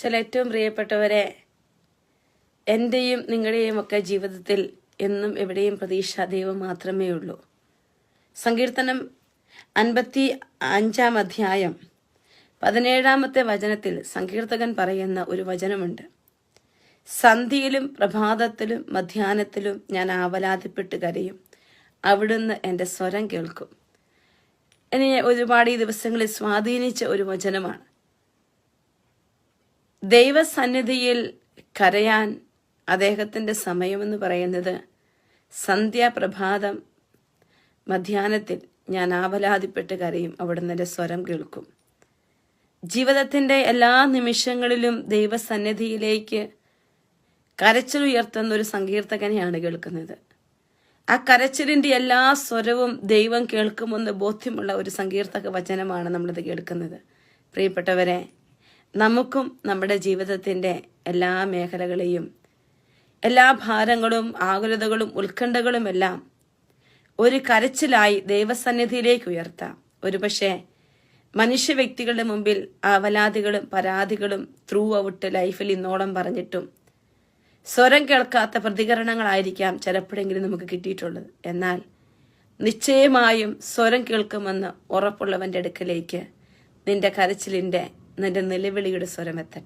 ചില ഏറ്റവും പ്രിയപ്പെട്ടവരെ എന്റെയും നിങ്ങളുടെയും ഒക്കെ ജീവിതത്തിൽ എന്നും എവിടെയും പ്രതീക്ഷ ദൈവം മാത്രമേ ഉള്ളൂ. സങ്കീർത്തനം അൻപത്തി അഞ്ചാം അധ്യായം പതിനേഴാമത്തെ വചനത്തിൽ സങ്കീർത്തകൻ പറയുന്ന ഒരു വചനമുണ്ട്. സന്ധിയിലും പ്രഭാതത്തിലും മധ്യാഹ്നത്തിലും ഞാൻ ആവലാതിപ്പെട്ട് കരയും. അവിടുന്ന് എന്റെ സ്വരം കേൾക്കും. എന്നെ ഒരുപാട് ഈ ദിവസങ്ങളിൽ സ്വാധീനിച്ച ഒരു വചനമാണ്. ദൈവസന്നിധിയിൽ കരയാൻ അദ്ദേഹത്തിന്റെ സമയമെന്ന് പറയുന്നത് സന്ധ്യാപ്രഭാതം മധ്യാഹ്നത്തിൽ ഞാൻ ആവലാതിപ്പെട്ട് കരയും. അവിടുന്ന് എന്റെ സ്വരം കേൾക്കും. ജീവിതത്തിന്റെ എല്ലാ നിമിഷങ്ങളിലും ദൈവസന്നിധിയിലേക്ക് കരച്ചിലുയർത്തുന്ന ഒരു സങ്കീർത്തകനെയാണ് കേൾക്കുന്നത്. ആ കരച്ചിലിന്റെ എല്ലാ സ്വരവും ദൈവം കേൾക്കുമെന്ന് ബോധ്യമുള്ള ഒരു സങ്കീർത്തക വചനമാണ് നമ്മളിത് കേൾക്കുന്നത്. പ്രിയപ്പെട്ടവരെ നമുക്കും നമ്മുടെ ജീവിതത്തിന്റെ എല്ലാ മേഖലകളെയും എല്ലാ ഭാരങ്ങളും ആകുലതകളും ഉത്കണ്ഠകളും എല്ലാം ഒരു കരച്ചിലായി ദൈവസന്നിധിയിലേക്ക് ഉയർത്താം. ഒരുപക്ഷെ മനുഷ്യ വ്യക്തികളുടെ മുമ്പിൽ അവലാദികളും പരാതികളും ത്രൂ ഔട്ട് ലൈഫിൽ ഇന്നോളം പറഞ്ഞിട്ടും സ്വരം കേൾക്കാത്ത പ്രതികരണങ്ങളായിരിക്കാം ചിലപ്പോഴെങ്കിലും നമുക്ക് കിട്ടിയിട്ടുള്ളത്. എന്നാൽ നിശ്ചയമായും സ്വരം കേൾക്കുമെന്ന് ഉറപ്പുള്ളവന്റെ അടുക്കലേക്ക് നിന്റെ കരച്ചിലിന്റെ നിന്റെ നിലവിളിയുടെ സ്വരം എത്തട്ടെ